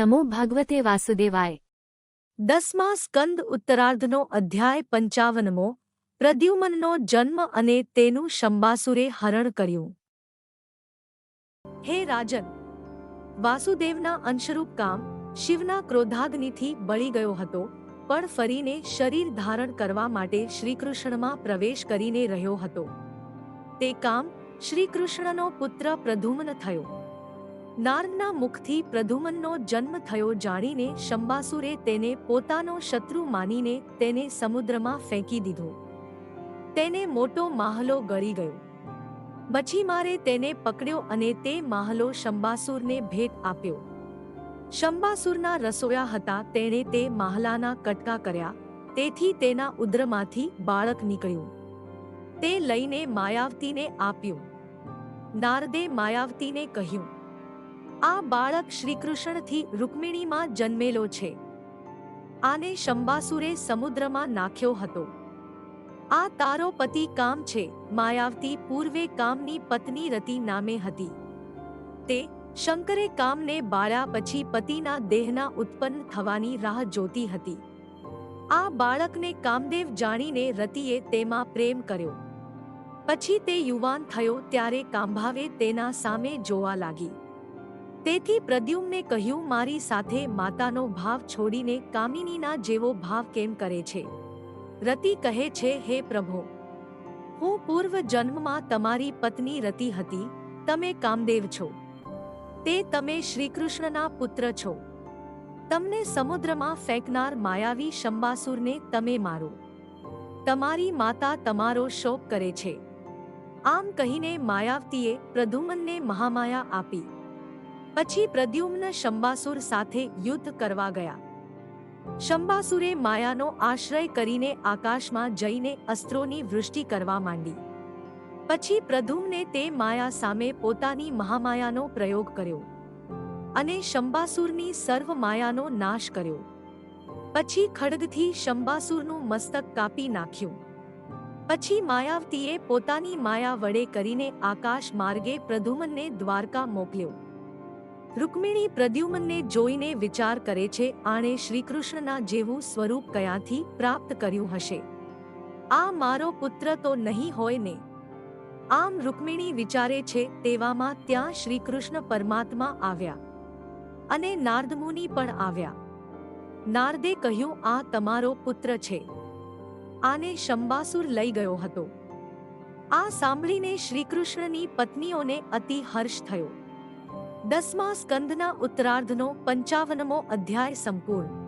નમો ભગવતે વાસુદેવાય દસમા સ્કંદ ઉત્તરાર્ધનો અધ્યાય પંચાવનમો પ્રદ્યુમનનો જન્મ અને તેનું શંબાસુરે હરણ કર્યું હે રાજન વાસુદેવના અંશરૂપ કામ શિવના ક્રોધાગ્નિથી બળી ગયો હતો પણ ફરીને શરીર ધારણ કરવા માટે શ્રીકૃષ્ણમાં પ્રવેશ કરીને રહ્યો હતો તે કામ શ્રીકૃષ્ણનો પુત્ર પ્રધુમન થયો નારદના મુખથી પ્રધુમનનો જન્મ થયો જાણીને શંબાસુરે તેને પોતાનો શત્રુ માનીને તેને સમુદ્રમાં ફેંકી દીધો. તેને મોટો માહલો ગળી ગયો. મચ્છીમારે તેને પકડ્યો અને તે માહલો શંબાસુરને ભેટ આપ્યો. શંબાસુરના રસોયા હતા તેણે તે માહલાના કટકા કર્યા, તેથી તેના ઉદ્રમાંથી બાળક નીકળ્યું. તે લઈને માયાવતીને આપ્યું. નારદે માયાવતીને કહ્યું આ બાળક શ્રીકૃષ્ણથી રૂકમિણીમાં જન્મેલો છે. આને શંબાસુરે સમુદ્રમાં નાખ્યો હતો. આ તારો પતિ કામ છે, માયાવતી પૂર્વે કામની પત્ની રતિ નામે હતી. તે શંકરે કામને બાળ્યા પછી પતિના દેહના ઉત્પન્ન થવાની રાહ જોતી હતી. આ બાળકને કામદેવ જાણીને રતિએ તેમાં પ્રેમ કર્યો. પછી તે યુવાન થયો ત્યારે કાંભાવે તેના સામે જોવા લાગી. તેથી પ્રદ્યુમ્ને કહ્યું, મારી સાથે માતાનો ભાવ છોડીને કામિનીના જેવો ભાવ કેમ કરે છે? રતિ કહે છે, હે પ્રભુ, હું પૂર્વ જન્મમાં તમારી પત્ની રતિ હતી. તમે કામદેવ છો. તે તમે શ્રીકૃષ્ણના પુત્ર છો. તમને સમુદ્રમાં ફેંકનાર માયાવી શંબાસુરને તમે મારો. તમારી માતા તમારો શોક કરે છે. આમ કહીને માયાવતીએ પ્રધુમનને મહામાયા આપી. પછી પ્રદ્યુમ્ન શંબાસુર સાથે યુદ્ધ કરવા ગયા. શંબાસુરે માયાનો આશ્રય કરીને આકાશમાં જઈને અસ્ત્રોની વૃષ્ટિ કરવા માંડી. પછી પ્રદ્યુમ્ને તે માયા સામે પોતાની મહામાયાનો પ્રયોગ કર્યો અને શંબાસુરની સર્વ માયાનો નાશ કર્યો. પછી ખડગથી શંબાસુરનું મસ્તક કાપી નાખ્યું. પછી માયાવતીએ પોતાની માયા વડે કરીને આકાશ માર્ગે પ્રધુમનને દ્વારકા મોકલ્યો. રૂકમિણી પ્રદ્યુમનને જોઈને વિચાર કરે છે, આણે શ્રીકૃષ્ણના જેવું સ્વરૂપ કયાથી પ્રાપ્ત કર્યું હશે? આ મારો પુત્ર તો નહીં હોય ને? આમ રૂકમિણી વિચારે છે, તેવામાં ત્યાં શ્રીકૃષ્ણ પરમાત્મા આવ્યા અને નારદમુનિ પણ આવ્યા. નારદે કહ્યું, આ તમારો પુત્ર છે. આને શંબાસુર લઈ ગયો હતો. આ સાંભળીને શ્રીકૃષ્ણની પત્નીઓને અતિ હર્ષ થયો. દસમા સ્કંદના ઉત્તરાર્ધનો પંચાવનમો અધ્યાય સંપૂર્ણ.